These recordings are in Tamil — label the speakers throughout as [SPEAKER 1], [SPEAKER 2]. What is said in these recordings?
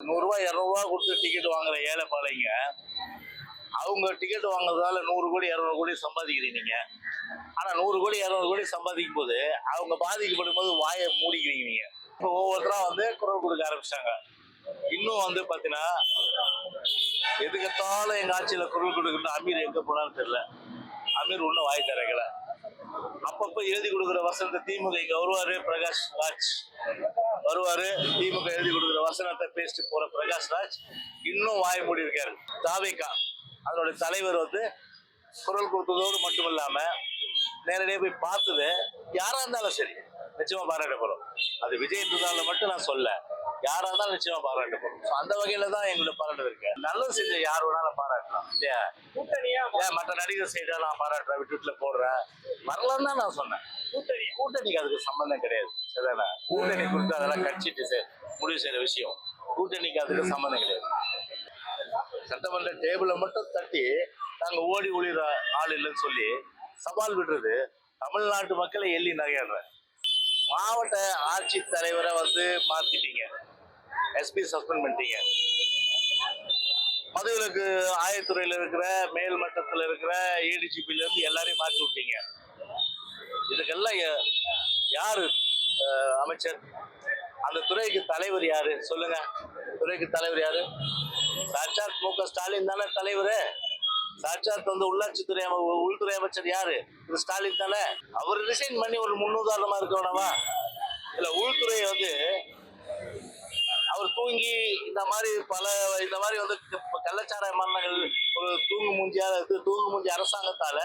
[SPEAKER 1] நூறுரூவா இரநூறுவா கொடுத்து டிக்கெட் வாங்குற ஏழை பாலைங்க. அவங்க டிக்கெட் வாங்குறதால நூறு கோடி இரநூறு கோடி சம்பாதிக்கிறீங்க ஆனால் நூறு கோடி இரநூறு கோடி சம்பாதிக்கும் போது அவங்க பாதிக்கப்படும் போது வாயை மூடிக்கிறீங்க நீங்கள் இப்போ ஒவ்வொருத்தராக வந்து குரல் கொடுக்க ஆரம்பிச்சிட்டாங்க. இன்னும் வந்து பார்த்தீங்கன்னா எதுக்கத்தாலும் எங்கள் ஆட்சியில் குரல் கொடுக்கணும் அமீர் எங்கே போனான்னு தெரில அமீர் ஒன்றும் வாய் திறக்கல. அப்பப்ப எழுதி கொடுக்குற வசனத்தை திமுக இங்க வருவாரு பிரகாஷ் ராஜ். வருவாரு திமுக எழுதி கொடுக்குற வசனத்தை பேசிட்டு போற பிரகாஷ் ராஜ். இன்னும் வாய மூடி இருக்காரு. தாவேகா அதனுடைய தலைவர் வந்து குரல் கொடுத்ததோடு மட்டும் இல்லாம நேரடியாக போய் பார்த்தது யாரா இருந்தாலும் சரி. நிச்சயமா பாராட்ட போறோம் அது விஜய் இருந்தாலும் மட்டும் நான் சொல்ல. யாரா இருந்தாலும் நிச்சயமா பாராட்ட போறோம் So, அந்த வகையில தான் எங்களோட பாராட்டு இருக்கு. நல்லது செஞ்ச யார் வேணாலும் பாராட்டலாம். இல்லையா?
[SPEAKER 2] கூட்டணியா
[SPEAKER 1] ஏன் மற்ற நடிகர் சைடா நான் பாராட்டுறேன் விட்டுட்டுல போடுறேன் வரலன்னு தான் நான் சொன்னேன்.
[SPEAKER 2] கூட்டணி
[SPEAKER 1] கூட்டணிக்கு அதுக்கு சம்பந்தம் கிடையாது. சரிதானே? கூட்டணி குறித்து அதெல்லாம் கட்சிட்டு முடிவு செய்யற விஷயம். கூட்டணிக்கு அதுக்கு சம்பந்தம் கிடையாது. சட்டமன்ற டேபிளை மட்டும் தட்டி நாங்க ஓடி ஒளிர ஆள் இல்லைன்னு சொல்லி சவால் விடுறது தமிழ்நாட்டு மக்களை எள்ளி நகையாடுற மாவட்ட ஆட்சி தலைவரை வந்து மாத்திட்டீங்க. எஸ்பி சஸ்பெண்ட் பண்ணிட்டீங்க. மதுவிலக்கு ஆயத்துறையில் இருக்கிற மேல் மட்டத்தில் இருக்கிற ஏடிஜிபில இருந்து எல்லாரையும் மாற்றி விட்டீங்க. இதுக்கெல்லாம் யாரு அமைச்சர்? அந்த துறைக்கு தலைவர் யாரு? சொல்லுங்க. துறைக்கு தலைவர் யாரு? சாட்சாத் மு க ஸ்டாலின் தானே தலைவர். சாட்சாத் வந்து உள்ளாட்சித்துறை உள்துறை அமைச்சர் யாரு? திரு ஸ்டாலின் தானே? அவர் ரிசைன் பண்ணி ஒரு முன்னுதாரணமா இருக்கணுமா இல்ல உள்துறை வந்து அவர் தூங்கி இந்த மாதிரி பல இந்த மாதிரி வந்து கள்ளச்சார மரணங்கள் ஒரு தூங்கு மூஞ்சியா தூங்கு மூஞ்சி அரசாங்கத்தால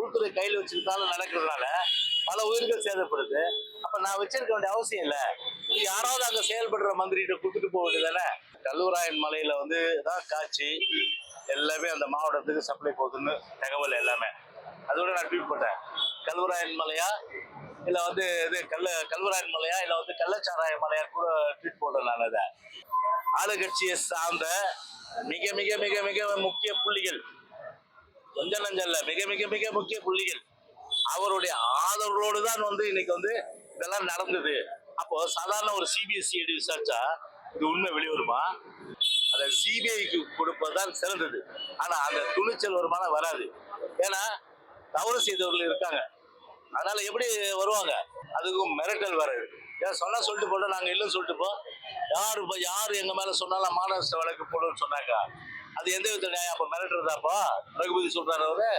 [SPEAKER 1] உள்துறை கையில் வச்சிருந்தால நடக்கிறதுனால பல உயிர்கள் சேதப்படுது. அப்ப நான் வச்சிருக்க வேண்டிய அவசியம் இல்லை. யாராவது அங்க செயல்படுற மந்திரிகிட்ட கொடுத்துட்டு போக வேண்டியதானே கல்லூராயன் மலையில வந்து தான் காட்சி. எல்லாமே அந்த மாவட்டத்துக்கு சப்ளை போகுதுன்னு தகவல் எல்லாமே. அதோட நான் ட்வீட் போட்டேன். கல்வராயன் மலையா இல்லை வந்து இது கல்ல கல்வராயன் மலையா இல்லை வந்து கள்ளச்சாராய மலையா கூட ட்வீட் போட்டேன் நான் அதை. ஆளுங்கட்சியை சார்ந்த மிக மிக மிக மிக முக்கிய புள்ளிகள். கொஞ்சம் நஞ்சல்ல மிக மிக மிக முக்கிய புள்ளிகள். அவருடைய ஆதரவோடு தான் வந்து இன்னைக்கு வந்து இதெல்லாம் நடந்தது. அப்போ சாதாரண ஒரு சிபிஎஸ்சி E விசாரிச்சா இது உண்மை வெளிவருமா? அதை சிபிஐக்கு கொடுப்பதுதான் சிறந்தது. ஆனா அந்த துணிச்சல் வருமானம் வராது. ஏன்னா தவறு செய்தவர்கள் இருக்காங்க. அதனால எப்படி வருவாங்க? அதுக்கும் மிரட்டல் வராது. ஏன் சொன்னா சொல்லிட்டு போட்டோம் நாங்க இல்லைன்னு சொல்லிட்டு போ. யாரு இப்போ யாரு எங்க மேல சொன்னாலும் மாநகர வழக்கு போடுன்னு சொன்னாங்க அது எந்த வித நியாயம்? அப்ப மிரட்டுறதாப்பா ரகுபதி சொல்றாரு அவரு.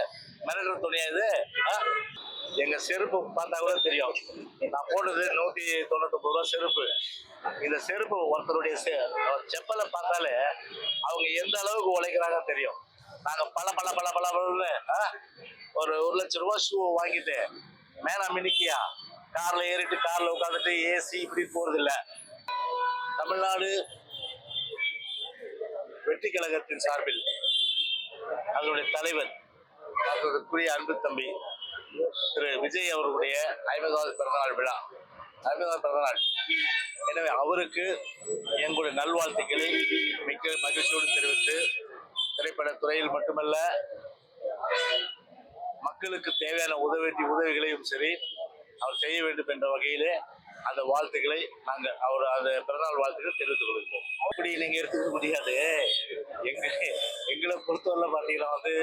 [SPEAKER 1] மிரட்டுற துணியா இது? எங்க செருப்பு பார்த்தா கூட தெரியும். நான் போட்டது நூத்தி தொண்ணூத்தொன்பது ரூபா செருப்பு. இந்த செருப்பு ஒருத்தருடைய செப்பலை பார்த்தாலே அவங்க எந்த அளவுக்கு உழைக்கிறாங்க தெரியும். நாங்க பல பல பல பல பலன்னு, ஒரு ஒரு லட்சம் ரூபாய் ஷூ வாங்கிட்டு மேனா மினிக்கியா கார்ல ஏறிட்டு கார்ல உட்காந்துட்டு ஏசி இப்படி போறது இல்ல தமிழ்நாடு வெற்றி கழகத்தின் சார்பில் அதனுடைய தலைவர் டாக்டருக்குரிய அன்பு தம்பி திரு விஜய் அவர்களுடைய ஐம்பதாவது பிறந்தநாள் விழா. ஐம்பதாவது பிறந்தநாள். எனவே அவருக்கு எங்களுடைய நல்வாழ்த்துக்களை மிக்க மகிழ்ச்சியோடு தெரிவித்து திரைப்பட துறையில் மட்டுமல்ல மக்களுக்கு தேவையான உதவி உதவிகளையும் சரி அவர் செய்ய வேண்டும் என்ற வகையிலே அந்த வாழ்த்துக்களை நாங்கள் அவர் அந்த பிறநாள் வாழ்த்துக்களை தெரிவித்துக் கொள்கிறோம் அப்படி நீங்க எடுத்துக்க முடியாது. எங்க எங்களை பொறுத்தவரை பார்த்தீங்கன்னா வந்து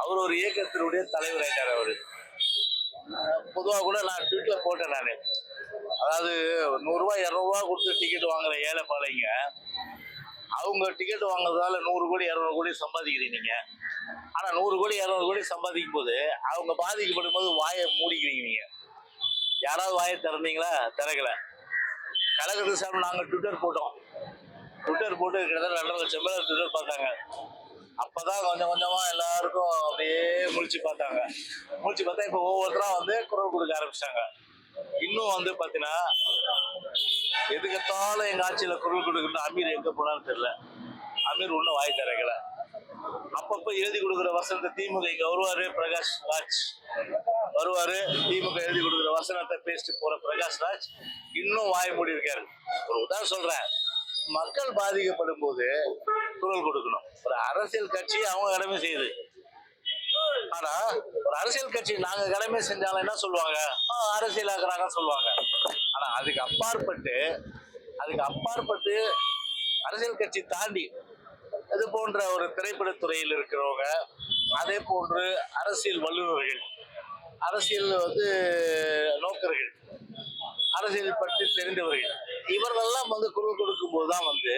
[SPEAKER 1] அவர் ஒரு இயக்கத்தினுடைய தலைவர் ஆயிட்டார் அவர். பொதுவாக கூட நான் ட்விட்ல போட்டேன் நான். அதாவது நூறுரூவா இரநூறுவா கொடுத்து டிக்கெட் வாங்குற ஏழை பாலைங்க அவங்க டிக்கெட் வாங்குறதால நூறு கோடி இரநூறு கோடி சம்பாதிக்கிறீங்க நீங்கள் ஆனால் நூறு கோடி இரநூறு கோடி சம்பாதிக்கும் போது அவங்க பாதிக்கப்படும் போது வாயை மூடிக்கிறீங்க நீங்கள் யாராவது வாயை திறந்தீங்களா? திறக்கல. கலகத்து சார் நாங்கள் ட்விட்டர் போட்டோம். ட்விட்டர் போட்டு கிட்டத்தட்ட ரெண்டரை லட்சம் பேர் ட்விட்டர் பார்த்தாங்க. அப்பதான் கொஞ்சம் கொஞ்சமாக எல்லாருக்கும் அப்படியே முழிச்சு பார்த்தாங்க. முழிச்சு பார்த்தா இப்போ ஒவ்வொருத்தராக வந்து குரல் கொடுக்க ஆரம்பிச்சிட்டாங்க. இன்னும் வந்து பாத்தீங்கன்னா எதுக்கத்தாலும் எங்க ஆட்சியில குரல் கொடுக்கணும் அமீர் எங்க போனான்னு தெரியல. அமீர் ஒன்றும் வாய் திறக்கல. அப்பப்ப எழுதி கொடுக்குற வசனத்தை திமுக இங்க வருவாரு பிரகாஷ் ராஜ். வருவாரு திமுக எழுதி கொடுக்குற வசனத்தை பேசிட்டு போற பிரகாஷ் ராஜ் இன்னும் வாய் மூடி இருக்காரு ஒரு உதாரணம் சொல்றேன். மக்கள் பாதிக்கப்படும் போது குரல் கொடுக்கணும். ஒரு அரசியல் கட்சி அவங்க கடமை செய்யுது. ஆனா ஒரு அரசியல் கட்சி நாங்க கடமை செஞ்சாலும் என்ன சொல்லுவாங்க? "ஆ, சொல்லுவாங்க. ஆனா அதுக்கு அப்பாற்பட்டு அதுக்கு அப்பாற்பட்டு அரசியல் கட்சி தாண்டி இது போன்ற ஒரு திரைப்படத்துறையில் இருக்கிறவங்க அதே போன்று அரசியல் வல்லுநர்கள் அரசியல் வந்து நோக்கர்கள் அரசியல் பற்றி தெரிந்தவர்கள் இவர்களெல்லாம் வந்து குரல் கொடுக்கும்போது தான் வந்து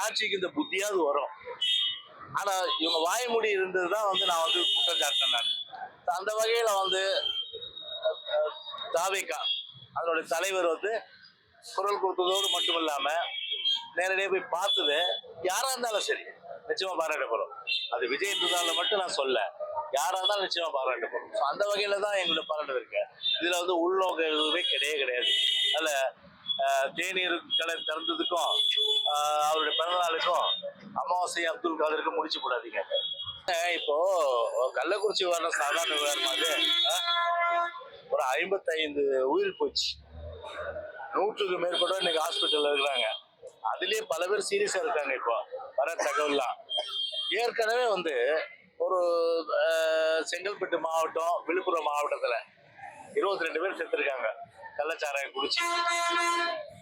[SPEAKER 1] ஆட்சிக்கு இந்த புத்தியாவது வரும். ஆனா இவங்க வாய்மொழி இருந்தது தான் வந்து நான் வந்து குற்றம் சாட்டினேன் நான் அந்த வகையில வந்து தாவேக்கா அதனுடைய தலைவர் வந்து குரல் கொடுத்ததோடு மட்டும் இல்லாம நேரடியாக போய் பார்த்தது யாரா இருந்தாலும் சரி நிச்சயமா பாராட்டப்படும். அது விஜய் இருந்தாலும் மட்டும் நான் சொல்ல யாரா இருந்தாலும் நிச்சயமா பாராட்டப்படும். ஸோ அந்த வகையில தான் எங்களோட பாராட்டு இருக்கு. இதுல வந்து உள்நோக்க எதுவுமே கிடையவே கிடையாது. அதில் தேநீர் கடை திறந்ததுக்கும் அவருடைய பிறந்தநாளுக்கும் அமாவாசை அப்துல் காதருக்கும் முடிச்சு போடாதீங்க. இப்போ கள்ளக்குறிச்சி வர சாதாரண விவகாரம் அது. ஒரு ஐம்பத்தைந்து உயிர் போச்சு. நூற்றுக்கு மேற்பட்டவர் இன்னைக்கு ஹாஸ்பிட்டல்ல இருக்கிறாங்க. அதுலயே பல பேர் சீரியஸா இருக்காங்க இப்போ. வர தகவல்லாம். ஏற்கனவே வந்து ஒரு செங்கல்பட்டு மாவட்டம் விழுப்புரம் மாவட்டத்துல இருபத்தி ரெண்டு பேர் செத்துருக்காங்க. கள்ளச்சாராயம் குடிச்சு.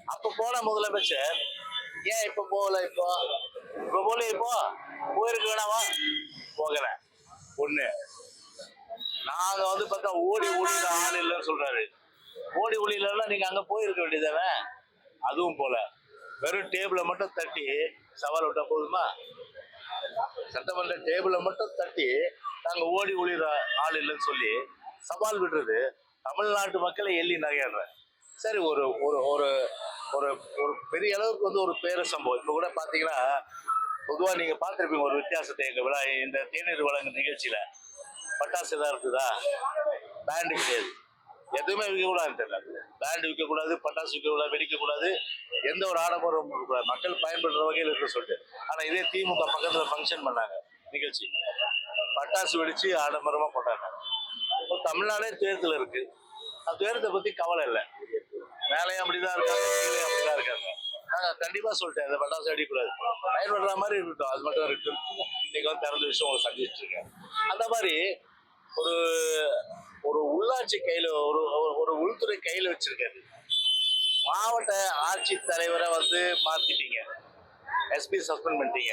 [SPEAKER 1] அப்ப போன முதலமைச்சர் ஏன் இப்ப போகல இப்போ? இப்ப போல இப்போ போயிருக்க வேணாமா போகல. ஒண்ணு. நாங்க வந்து பார்த்தா ஓடி ஓடி ஆள் இல்லைன்னு சொல்றாரு. ஓடி ஒளியிலன்னா நீங்க அங்க போயிருக்க வேண்டியதானே அதுவும் போல. வெறும் டேபிளை மட்டும் தட்டி சவால் விட்டா போதுமா? சட்டமன்ற டேபிளை மட்டும் தட்டி நாங்க ஓடி ஒளிர ஆள் இல்லைன்னு சொல்லி சவால் விடுறது தமிழ்நாட்டு மக்களை எள்ளி நகையாடுற சரி ஒரு ஒரு ஒரு ஒரு ஒரு பெரிய அளவுக்கு வந்து ஒரு பேர சம்பவம். இப்போ கூட பார்த்தீங்கன்னா பொதுவாக நீங்கள் பார்த்துருப்பீங்க ஒரு வித்தியாசத்தை. எங்கள் விழா இந்த தேநீர் வழங்கும் நிகழ்ச்சியில் பட்டாசு எதாவது இருக்குதா? பேண்டு கிடையாது. எதுவுமே விற்கக்கூடாதுன்னு தெரியல. பேண்டு விற்கக்கூடாது பட்டாசு விற்கக்கூடாது வெடிக்கக்கூடாது. எந்த ஒரு ஆடம்பரமும் இருக்கக்கூடாது. மக்கள் பயன்படுற வகையில் இருக்க சொல்லிட்டு. ஆனால் இதே திமுக பக்கத்தில் ஃபங்க்ஷன் பண்ணாங்க நிகழ்ச்சி. பட்டாசு வெடித்து ஆடம்பரமாக போட்டாங்க இப்போ தமிழ்நாடே துயரத்தில் இருக்குது அந்த துயரத்தை பற்றி கவலை இல்லை. மேலையும் அப்படிதான் இருக்காங்க கீழே அப்படிதான் இருக்காங்க. நாங்க கண்டிப்பா சொல்லிட்டேன் இந்த பட்டாசு வெடிக்கூடாது பயன்படுற மாதிரி இருக்கட்டும் அது மட்டும் இருக்கு. இன்னைக்கு வந்து திறந்த விஷயம் உங்களுக்கு சந்திச்சுட்டு இருக்கேன். அந்த மாதிரி ஒரு ஒரு உள்ளாட்சி கையில ஒரு ஒரு- உள்துறை கையில வச்சிருக்காரு மாவட்ட ஆட்சி தலைவரை வந்து மாத்திட்டீங்க. எஸ்பி சஸ்பெண்ட் பண்ணிட்டீங்க.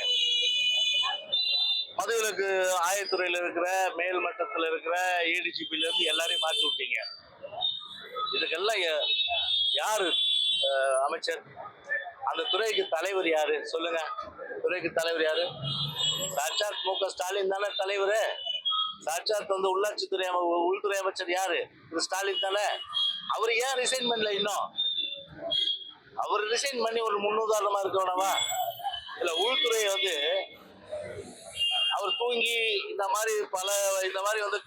[SPEAKER 1] பதவிகளுக்கு ஆயத்துறையில் இருக்கிற மேல் மட்டத்தில் இருக்கிற ஏடிஜிபில இருந்து எல்லாரையும் மாற்றி விட்டீங்க. இதுக்கெல்லாம் யாரு? அமைச்சர். அந்த துறைக்கு தலைவர் யாரு? சொல்லுங்க. துறைக்கு தலைவர் யாரு? சாட்சாத் மு க ஸ்டாலின் தானே தலைவர். சாட்சாத் வந்து உள்ளாட்சித்துறை உள்துறை அமைச்சர் யாரு? திரு ஸ்டாலின் தானே. அவர் ஏன் ரிசைன் பண்ணல இன்னும்? அவர் ரிசைன் பண்ணி ஒரு முன்னுதாரணமா இருக்க இல்ல உள்துறை வந்து அவர் தூங்கி இந்த மாதிரி பல இந்த மாதிரி வந்து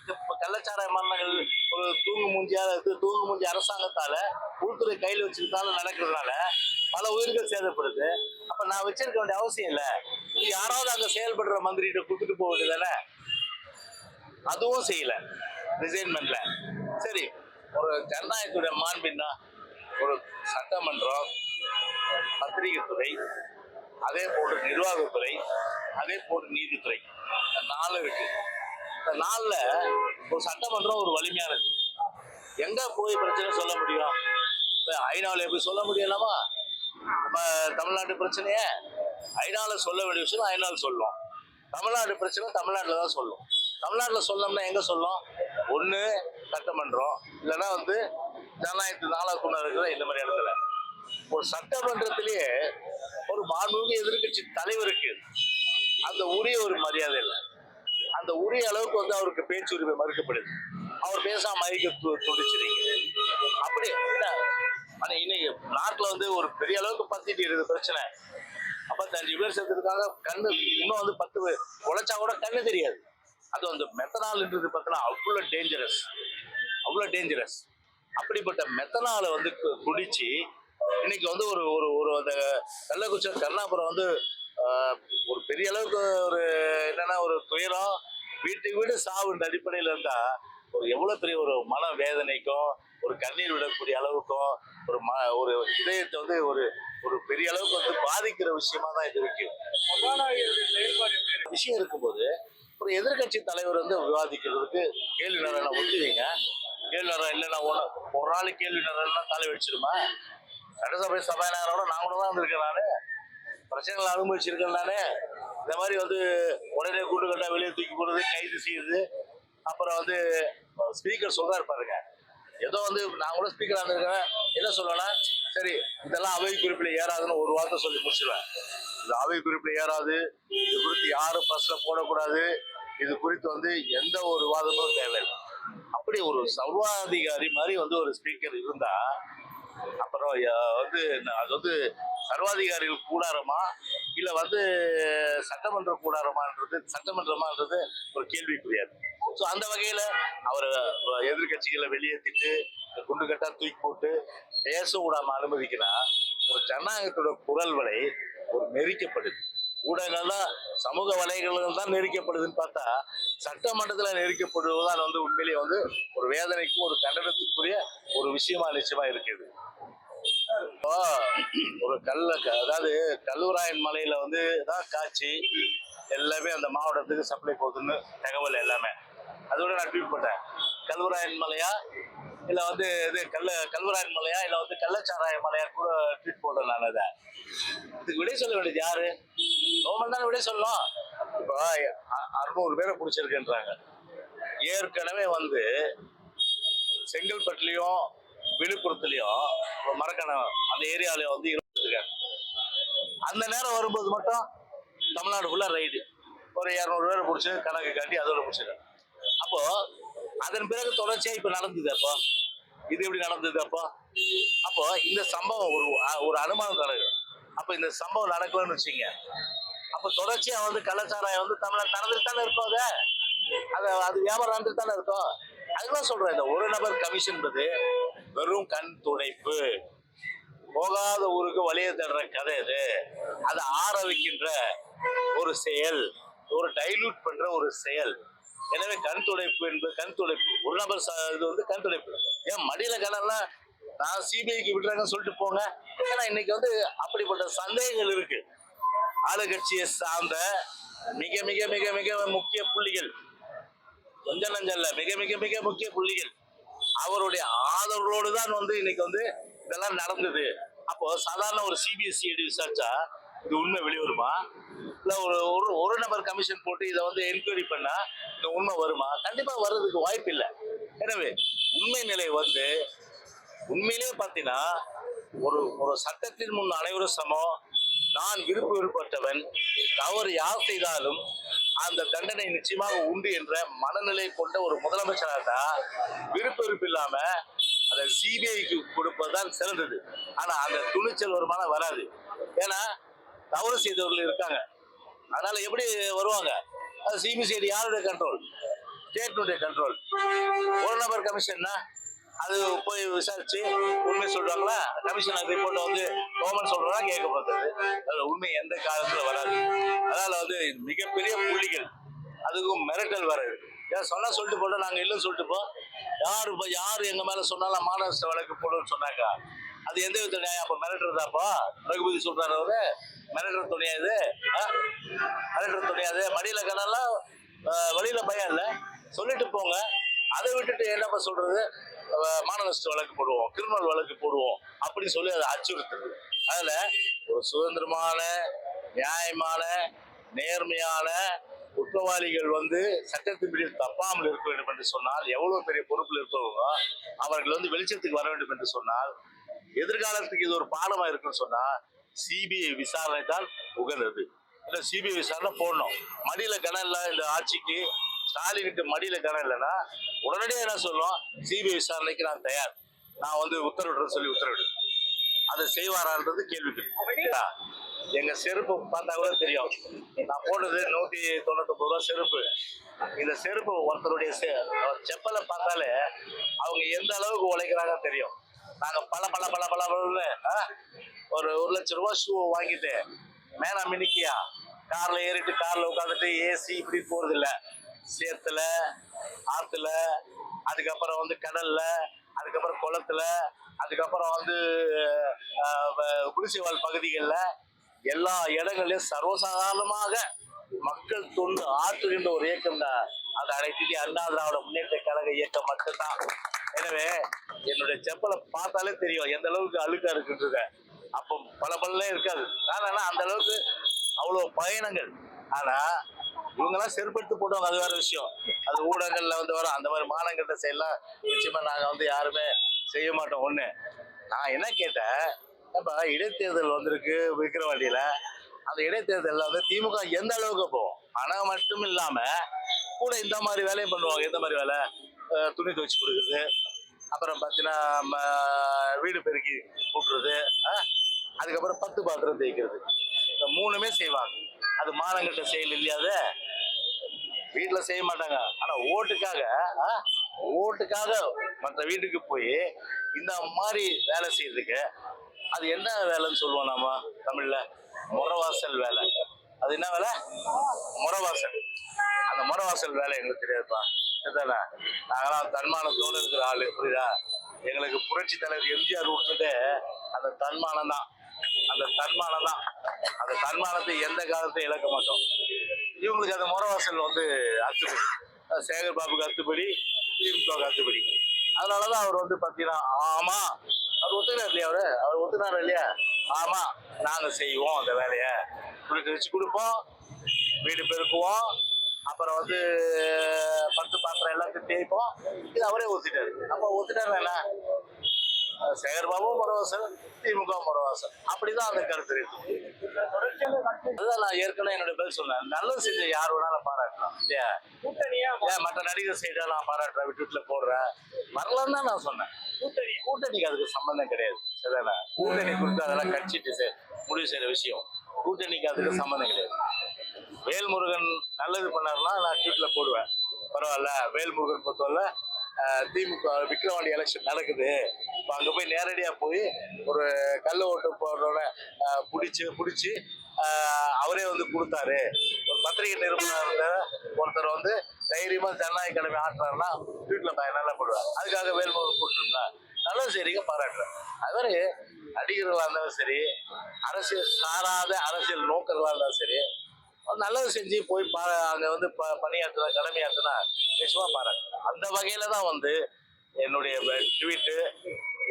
[SPEAKER 1] கள்ளச்சார மரணங்கள் ஒரு தூங்கு மூஞ்சியாக இருக்குது தூங்கு மூஞ்சி அரசாங்கத்தால உள்துறை கையில் வச்சுக்கிட்டாலும் நடக்கிறதுனால பல உயிர்கள் சேதப்படுது. அப்ப நான் வச்சிருக்க வேண்டிய அவசியம் இல்லை. யாராவது அங்க செயல்படுற மந்திரிகிட்ட கொடுத்துட்டு போக வேண்டியதானே? அதுவும் செய்யல. ரிசைன் பண்ணல சரி ஒரு ஜனநாயகத்துடைய மாண்பின்னா ஒரு சட்டமன்றம் பத்திரிகை துறை அதே போன்று நிர்வாகத்துறை அதே போன்று நீதித்துறை. நாலு இருக்கு. இந்த நாளில் ஒரு சட்டமன்றம் ஒரு வலிமையானது. எங்க போய் பிரச்சனை சொல்ல முடியும்? இப்ப ஐநாவில் எப்படி சொல்ல முடியலாமா நம்ம தமிழ்நாட்டு பிரச்சனைய ஐநாவில் சொல்ல வேண்டிய விஷயம் ஐநாள் சொல்லும். தமிழ்நாடு பிரச்சனை தமிழ்நாட்டில் தான் சொல்லும். தமிழ்நாட்டில் சொல்லணும்னா எங்க சொல்லும்? ஒன்று சட்டமன்றம். இல்லைன்னா வந்து ஜனநாயகத்து நாலாவது இருக்கிற இந்த மாதிரி இடத்துல. ஒரு சட்டமன்றத்திலேயே ஒரு மாண்புமிகு எதிர்க்கட்சி தலைவருக்கு அந்த உரிய ஒரு மரியாதை இல்லை. அந்த உரிய அளவுக்கு வந்து அவருக்கு பேச்சு உரிமை மறுக்கப்படுது. அவர் பேசாம மைக்க துடிச்சிருங்க அப்படி ஆனா இன்னைக்கு நாட்டுல வந்து ஒரு பெரிய அளவுக்கு பத்திட்டு இருக்குது பிரச்சனை. ஐம்பத்தஞ்சு பேர் சேர்த்துருக்காங்க கண்ணு இன்னும் வந்து பத்து பேர். உழைச்சா கூட கண்ணு தெரியாது. அது வந்து மெத்தனால்ன்றது பார்த்தீங்கன்னா அவ்வளோ டேஞ்சரஸ் அவ்வளோ டேஞ்சரஸ் அப்படிப்பட்ட மெத்தனாலை வந்து கு- குடிச்சு இன்னைக்கு வந்து ஒரு ஒரு ஒரு அந்த கள்ளக்குறிச்சி கருணாபுரம் வந்து ஒரு பெரிய அளவுக்கு ஒரு என்னன்னா ஒரு துயரம் வீட்டுக்கு வீடு சாவுன்ற அடிப்படையில் இருந்தா ஒரு எவ்வளவு பெரிய ஒரு மன வேதனைக்கும் ஒரு கண்ணீர் விடக்கூடிய அளவுக்கும் ஒரு ம ஒரு இதயத்தை வந்து ஒரு ஒரு பெரிய அளவுக்கு வந்து பாதிக்கிற விஷயமா தான் இது இருக்கு. விஷயம் இருக்கும்போது ஒரு எதிர்க்கட்சி தலைவர் வந்து விவாதிக்கிறதுக்கு கேள்வி நேரம் ஒத்துவீங்க கேள்வி நேரம் இல்லைன்னா ஒன்று ஒரு நாள் கேள்வி நேரம்னா தலை வச்சிருமா சட்டசபை சபாநாயகரோட நான் கூட தான் இருந்திருக்கேன் நான். பிரச்சனைகள் அனுபவிச்சிருக்கேன் நானே. இந்த மாதிரி வந்து உடனே கூட்டு கட்டா வெளியே தூக்கி போடுறது கைது செய்யுது அப்புறம் வந்து ஸ்பீக்கர் சொல்றாரு பாருங்க. ஏதோ வந்து நான் கூட ஸ்பீக்கர் இருந்திருக்கேன். என்ன சொல்லலாம் சரி இதெல்லாம் அவை குறிப்பில் ஏறாதுன்னு ஒரு வார்த்தை சொல்லி முடிச்சிடுவேன் இது அவை குறிப்பில் ஏறாது. இது குறித்து யாரும் பஸ்ஸில் போடக்கூடாது. இது குறித்து வந்து எந்த ஒரு வாதமும் தேவையில்லை. அப்படி ஒரு சர்வாதிகாரி மாதிரி வந்து ஒரு ஸ்பீக்கர் இருந்தா அப்புறம் வந்து அது வந்து சர்வாதிகாரிகள் கூடாரமா? இல்லை வந்து சட்டமன்ற கூடாரமான்றது சட்டமன்றமான்றது ஒரு கேள்விக்குரியாது ஸோ அந்த வகையில அவர் எதிர்கட்சிகளை வெளியேற்றிட்டு குண்டுகட்டா தூக்கி போட்டு பேச விடாம அனுமதிக்கிறா ஒரு ஜனநாயகத்தோட குரல் வலை ஒரு நெரிக்கப்படுது. ஊடகங்கள்லாம் சமூக வலைகள் தான் நெரிக்கப்படுதுன்னு பார்த்தா சட்டமன்றத்துல நெரிக்கப்படுவதுதான் வந்து உண்மையிலேயே வந்து ஒரு வேதனைக்கும் ஒரு கண்டனத்துக்குரிய ஒரு விஷயமா நிச்சயமா இருக்குது இப்போ ஒரு கல்ல அதாவது கல்லூராயன் மலையில வந்து தான் காட்சி எல்லாமே அந்த மாவட்டத்துக்கு சப்ளை போகுதுன்னு தகவல் எல்லாமே. அதோட நான் ட்வீட் பண்ணேன் கல்வராயன் மலையா இல்லை வந்து இது கல்ல கல்வராயன் மலையா இல்லை வந்து கள்ளச்சாராய மலையா கூட ட்வீட் போட்டேன் நான் அதை. இதுக்கு விடை சொல்ல வேண்டியது யாரு? கவர்மெண்ட் தானே விடை சொல்லலாம் இப்போ அ- அறுநூறு பேரை பிடிச்சிருக்குன்றாங்க. ஏற்கனவே வந்து செங்கல்பட்டுலேயும் விழுப்புரத்துலயும் மரக்கணம் அந்த ஏரியாவில் வந்து இருக்காங்க அந்த நேரம் வரும்போது மட்டும் தமிழ்நாடு ஃபுல்லா ரைடு ஒரு இரநூறு பேரை பிடிச்சி கணக்கு காட்டி அதோட பிடிச்சிருக்காங்க அப்போ அதன் பிறகு தொடர்ச்சியா இப்ப நடந்தது அப்போ? இது எப்படி நடந்தது அப்போ? அப்போ இந்த சம்பவம் ஒரு ஒரு அனுமானம் நடக்கும் அப்போ இந்த சம்பவம் நடக்கலன்னு வச்சுங்க. அப்போ தொடர்ச்சியா வந்து கலாச்சாரம் வந்து தமிழ்நாடு நடந்துட்டு தானே இருக்கும் அதை? அது அது வியாபாரம் நடந்துட்டு தானே இருக்கும் அதுதான் சொல்றேன். இந்த ஒரு நபர் கமிஷன்றது வெறும் கண் துடைப்பு. போகாத ஊருக்கு வழியை தேடுற கதை இது. அதை ஆற வைக்கின்ற ஒரு செயல் ஒரு டைலூட் பண்ற ஒரு செயல். எனவே கண் துடைப்பு என்பது கண் துடைப்பு. ஒரு நபர் இது வந்து கண் துடைப்பு. ஏன் மடியில கணம்லாம் நான் சிபிஐக்கு விடுறாங்கன்னு சொல்லிட்டு போங்க. ஏன்னா இன்னைக்கு வந்து அப்படிப்பட்ட சந்தேகங்கள் இருக்கு. ஆளுங்கட்சியை சார்ந்த மிக மிக மிக மிக முக்கிய புள்ளிகள். கொஞ்சம் நஞ்சல்ல மிக மிக மிக முக்கிய புள்ளிகள். அவருடைய ஆதரவோடு தான் வந்து இன்னைக்கு வந்து இதெல்லாம் நடந்தது. அப்போ சாதாரண ஒரு சிபிஎஸ்சி விசாரிச்சா இது உண்மை வெளிவருமா? இல்ல ஒரு ஒரு ஒரு நபர் கமிஷன் போட்டு இதை வந்து என்கொயரி பண்ணா இந்த உண்மை வருமா? கண்டிப்பா வர்றதுக்கு வாய்ப்பு இல்லை. எனவே உண்மை நிலை வந்து உண்மையிலே பார்த்தீங்கன்னா ஒரு ஒரு சட்டத்தின் முன் அனைவரும் சமம். நான் விருப்ப விருப்பப்பட்டவன் தவறு யார் செய்தாலும் அந்த தண்டனை நிச்சயமாக உண்டு என்ற மனநிலை கொண்ட ஒரு முதலமைச்சராக தான் விருப்ப இல்லாம அதை சிபிஐக்கு கொடுப்பதுதான் சிறந்தது. ஆனா அந்த துணிச்சல் வருமானம் வராது. ஏன்னா தவறு செய்தவர்கள் இருக்காங்க. அதனால எப்படி வருவாங்க? அது சிபிசிஐடி யாருடைய கண்ட்ரோல் ஸ்டேட்னுடைய கண்ட்ரோல் ஒரு நபர் கமிஷன்னா அது போய் விசாரிச்சு உண்மை சொல்றாங்களா? கமிஷன் ரிப்போர்ட் வந்து கவர்மெண்ட் சொல்றதா கேட்கப்பட்டது. அதுல உண்மை எந்த காலத்துல வராது. அதனால வந்து மிகப்பெரிய புள்ளிகள். அதுக்கும் மிரட்டல் வராது. ஏன் சொன்னா சொல்லிட்டு போட்டோம் நாங்க இல்லைன்னு சொல்லிட்டு போ. யார் இப்போ யார் எங்க மேல சொன்னாலும் மாநகராஷ்டிர வழக்கு போடுன்னு சொன்னாங்க அது எந்த வித நியாயம்? அப்போ மிரட்டுறதாப்பா ரகுபதி சொல்றாரு அவரு. மிரட்டுற துணியாது மிரட்டுற துணியாது மடியில கடலாம் வழியில பயம் இல்லை. சொல்லிட்டு போங்க. அதை விட்டுட்டு என்னப்பா சொல்றது? அஹ், மாநகராஷ்டிர வழக்கு போடுவோம். கிரிமினல் வழக்கு போடுவோம். அப்படின்னு சொல்லி அதை அச்சுறுத்துறது. அதில் ஒரு சுதந்திரமான நியாயமான நேர்மையான குற்றவாளிகள் வந்து சட்டத்தின்படி தப்பாமல் இருக்க வேண்டும் என்று சொன்னால் எவ்வளவு பெரிய பொறுப்பில் இருப்பவங்க அவர்கள் வந்து வெளிச்சத்துக்கு வர வேண்டும் என்று சொன்னால் எதிர்காலத்துக்கு இது ஒரு பாடமா இருக்குன்னு சொன்னா சிபிஐ விசாரணை தான் உகந்தது. இல்ல சிபிஐ விசாரணை போடணும். மடியில கணம் இல்ல இந்த ஆட்சிக்கு ஸ்டாலினுக்கு மடியில கணம் இல்லைன்னா உடனடியாக என்ன சொல்லும் சிபிஐ விசாரணைக்கு நான் தயார். நான் வந்து உத்தரவிடுறேன்னு சொல்லி உத்தரவிடு அதை செய்வாரான்றது கேள்விக்குறி. எங்க செருப்பு பார்த்தா கூட தெரியும். நான் போட்டது நூத்தி தொண்ணூத்தொம்பது ரூபா செருப்பு. இந்த செருப்பு ஒருத்தருடைய செப்பலை பார்த்தாலே அவங்க எந்த அளவுக்கு உழைக்கிறாங்க தெரியும். நாங்க பல பல பல பல பலன்னு, ஒரு ஒரு லட்சம் ரூபா ஷூ வாங்கிட்டு மேனா மினிக்கியா? கார்ல ஏறிட்டு கார்ல உட்காந்துட்டு ஏசி இப்படி போறது இல்ல சேத்துல ஆத்துல அதுக்கப்புறம் வந்து கடல்ல அதுக்கப்புறம் குளத்துல அதுக்கப்புறம் வந்து குடிசைவாழ் பகுதிகளில் எல்லா இடங்களையும் சர்வசாதாரணமாக மக்கள் தொண்டு ஆற்றுகின்ற ஒரு இயக்கம் தான் அதை அனைத்து அண்ணா திராவிட முன்னேற்ற கழக இயக்கம் மட்டும்தான். எனவே என்னுடைய செப்பலை பார்த்தாலே தெரியும் எந்த அளவுக்கு அழுக்கா இருக்குன்றத. அப்போ பல பல்லே இருக்காது. ஆனா அந்த அளவுக்கு அவ்வளோ பயணங்கள். ஆனா இவங்கெல்லாம் செருப்படுத்து போடுவாங்க. அது வேற விஷயம். அது ஊடகங்கள்ல வந்து வரும். அந்த மாதிரி மானங்கிட்ட செய்யலாம் நிச்சயமா நாங்க வந்து யாருமே செய்ய மாட்டோம். ஒண்ணு. நான் என்ன கேட்டேன் இப்போ இடைத்தேர்தல் வந்திருக்கு விக்கிரவாண்டியில. அந்த இடைத்தேர்தலில் வந்து திமுக எந்த அளவுக்கு போகும் ஆனால் மட்டும் இல்லாமல் கூட இந்த மாதிரி வேலையும் பண்ணுவாங்க. எந்த மாதிரி வேலை? துணி துவைச்சு கொடுக்குறது அப்புறம் பார்த்தீங்கன்னா வீடு பெருக்கி கூட்டுறது அதுக்கப்புறம் பத்து பாத்திரம் தேய்க்கிறது. இந்த மூணுமே செய்வாங்க. அது மானங்கிட்ட செயல் இல்லையாத? வீட்டில் செய்ய மாட்டாங்க. ஆனால் ஓட்டுக்காக ஆ, ஓட்டுக்காக மற்ற வீட்டுக்கு போய் இந்த மாதிரி வேலை செய்யறதுக்கு அது என்ன வேலைன்னு சொல்லுவோம் நாம தமிழ்ல? முறவாசல் வேலை. அது என்ன வேலை? முறவாசல். அந்த முறவாசல் வேலை எங்களுக்கு தெரியாதுப்பா. சரிதானே? நாங்களாம் தன்மானத்தோடு இருக்கிற ஆளு புரியுதா? எங்களுக்கு புரட்சி தலைவர் எம்ஜிஆர் விட்டுட்டு அந்த தன்மானம் தான். அந்த தன்மானம் தான். அந்த தன்மானத்தை எந்த காலத்தையும் இழக்க மாட்டோம். இவங்களுக்கு அந்த முறவாசல் வந்து அத்துப்படி. சேகர் பாபுக்கு அத்துப்படி திமுக அத்துப்படி. அதனாலதான் அவர் வந்து பாத்தீங்கன்னா ஆமா அவர் ஒத்துக்கிறார் இல்லையா அவரு? அவர் ஒத்துக்கிறாரு இல்லையா? ஆமா நாங்க செய்வோம் அந்த வேலையை. குளிக்க வச்சு கொடுப்போம் வீடு பெருக்குவோம் அப்புறம் வந்து பத்து பாத்திரம் எல்லாத்தையும் தேய்ப்போம். இது அவரே ஒத்துட்டாரு அப்ப ஒத்துட்டாரு என்ன அஹ் சேகர் பாபு முறவாசல் திமுக முறவாசல் அப்படிதான் அந்த கருத்து இருக்கு. அதுதான் நான் ஏற்கனவே என்னோட பதில் சொன்னேன். நல்லது செஞ்ச யார் வேணாலும் பாராட்டலாம். இல்லையா? ஏன் மற்ற நடிகர் சைடா நான் பாராட்டுறேன் விட்டுட்டுல போடுறேன் வரலன்னு தான் நான் சொன்னேன்.
[SPEAKER 2] கூட்டணி.
[SPEAKER 1] கூட்டணிக்கு அதுக்கு சம்பந்தம் கிடையாது. சரிதானே? கூட்டணி குறித்து அதெல்லாம் கட்சிட்டு முடிவு செய்யற விஷயம். கூட்டணிக்கு அதுக்கு சம்பந்தம் கிடையாது. வேல்முருகன் நல்லது பண்ணாருன்னா நான் ட்வீட்ல போடுவேன். பரவாயில்ல. வேல்முருகன் பொறுத்தவரை திமுக விக்ரவாண்டி எலெக்ஷன் நடக்குது. இப்போ அங்கே போய் நேரடியாக போய் ஒரு கல் ஓட்டு போடுறவன பிடிச்சி பிடிச்சி அவரே வந்து கொடுத்தாரு. ஒரு பத்திரிகை நிருபராக இருந்த ஒருத்தர் வந்து தைரியமாக ஜனநாயக கடமை ஆட்டுறாருன்னா வீட்டில் நான் நல்லா போடுவேன் அதுக்காக வேல்முருகன் கூட்டிருந்தேன் நல்லது சரிங்க பாராட்டுறேன். அது மாதிரி நடிகர்களாக இருந்தாலும் சரி அரசியல் சாராத அரசியல் நோக்கர்களாக இருந்தாலும் சரி நல்லது செஞ்சு போய் பா அங்கே வந்து ப பணியாற்றுனா கடமையாற்றுனா நிச்சயமாக பாராட்டு அந்த வகையில் தான் வந்து என்னுடைய ட்வீட்டு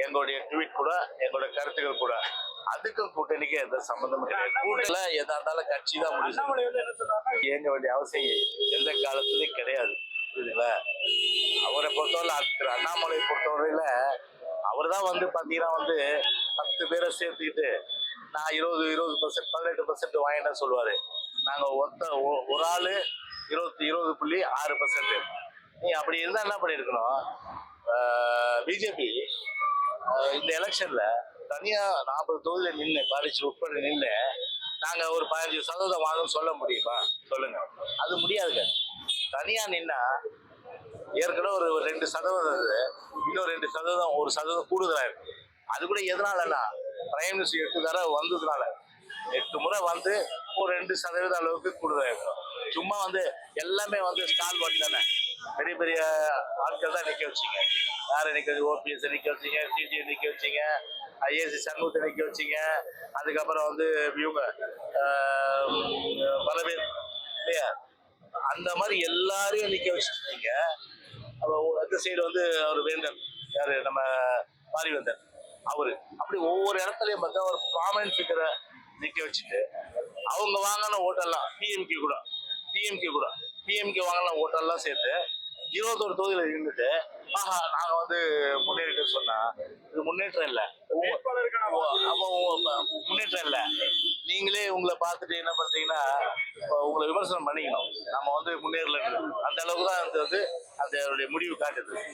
[SPEAKER 1] எங்களுடைய ட்வீட் கூட எங்களுடைய கருத்துக்கள் கூட. அதுக்கும் கூட்டணிக்கு எந்த சம்பந்தமும் கிடையாது. கூட்டணில எதா இருந்தாலும் கட்சி தான்
[SPEAKER 2] சொன்னாருன்னா
[SPEAKER 1] இயங்க வேண்டிய அவசியம் எந்த காலத்துலயும் கிடையாது. புரியுதுங்களா? அவரை பொறுத்தவரை திரு அண்ணாமலை பொறுத்தவரையில அவர் தான் வந்து பாத்தீங்கன்னா வந்து பத்து பேரை சேர்த்துக்கிட்டு நான் இருபது இருபது பர்சன்ட் பதினெட்டு பர்சன்ட் வாங்கிட்டேன்னு சொல்லுவாரு. நாங்க ஒத்த ஒரு ஆளு இருபத்தி இருபது புள்ளி ஆறு பர்சன்ட் நீ அப்படி இருந்தா என்ன பண்ணிருக்கணும் பிஜேபி இந்த எலெக்ஷன்ல தனியா நாற்பது தொகுதியில நின்று பாரிச்சு உட்பட நின்று நாங்க ஒரு பதினஞ்சு சதவீதம் வாங்கன்னு சொல்ல முடியுமா? சொல்லுங்க. அது முடியாதுங்க. தனியா நின்னா ஏற்கனவே ஒரு ரெண்டு சதவீதம் இன்னும் ரெண்டு சதவீதம் ஒரு சதவீதம் கூடுதலா இருக்கு. அது கூட எதனாலன்னா பிரைம் மினிஸ்டர் எட்டு தடவை வந்ததுனால எட்டு முறை வந்து ஒரு ரெண்டு சதவீதம் அளவுக்கு கூடுதலாக இருக்கும் சும்மா வந்து எல்லாமே வந்து ஸ்டால் பண்ணி தானே. பெரிய பெரிய ஆட்கள் தான் நிற்க வச்சிங்க. யாரை நிற்க வச்சு ஓபிஎஸ் நிற்க வச்சீங்க சிஜி நிற்க வச்சீங்க ஐஏசி சண்முகத்தை நிற்க வச்சீங்க. அதுக்கப்புறம் வந்து இவங்க பல பேர் இல்லையா? அந்த மாதிரி எல்லாரையும் நிற்க வச்சுருந்தீங்க அப்ப அந்த சைடு வந்து அவர் வேந்தன். யார்? நம்ம பாரிவேந்தன் அவரு. அப்படி ஒவ்வொரு இடத்துலையும் பார்த்தா ஒரு ப்ராமினன்ட் ஃபிகரை நிற்க வச்சுட்டு அவங்க வாங்கின ஓட்டெல்லாம் டிஎம்கே கூட டிஎம்கே கூட டிஎம்கே வாங்கின ஓட்டெல்லாம் சேர்த்து இருபத்தொரு தொகுதியில இருந்துட்டு ஆஹா நாங்க வந்து முன்னேறிட்டோம் சொன்னா இது முன்னேற்றம் இல்லை. அப்போ முன்னேற்றம் இல்ல. நீங்களே உங்களை பார்த்துட்டு என்ன பண்றீங்கன்னா உங்களை விமர்சனம் பண்ணிக்கணும். நம்ம வந்து முன்னேறல அந்த அளவுக்கு தான் அது வந்து அந்த முடிவு காட்டுது.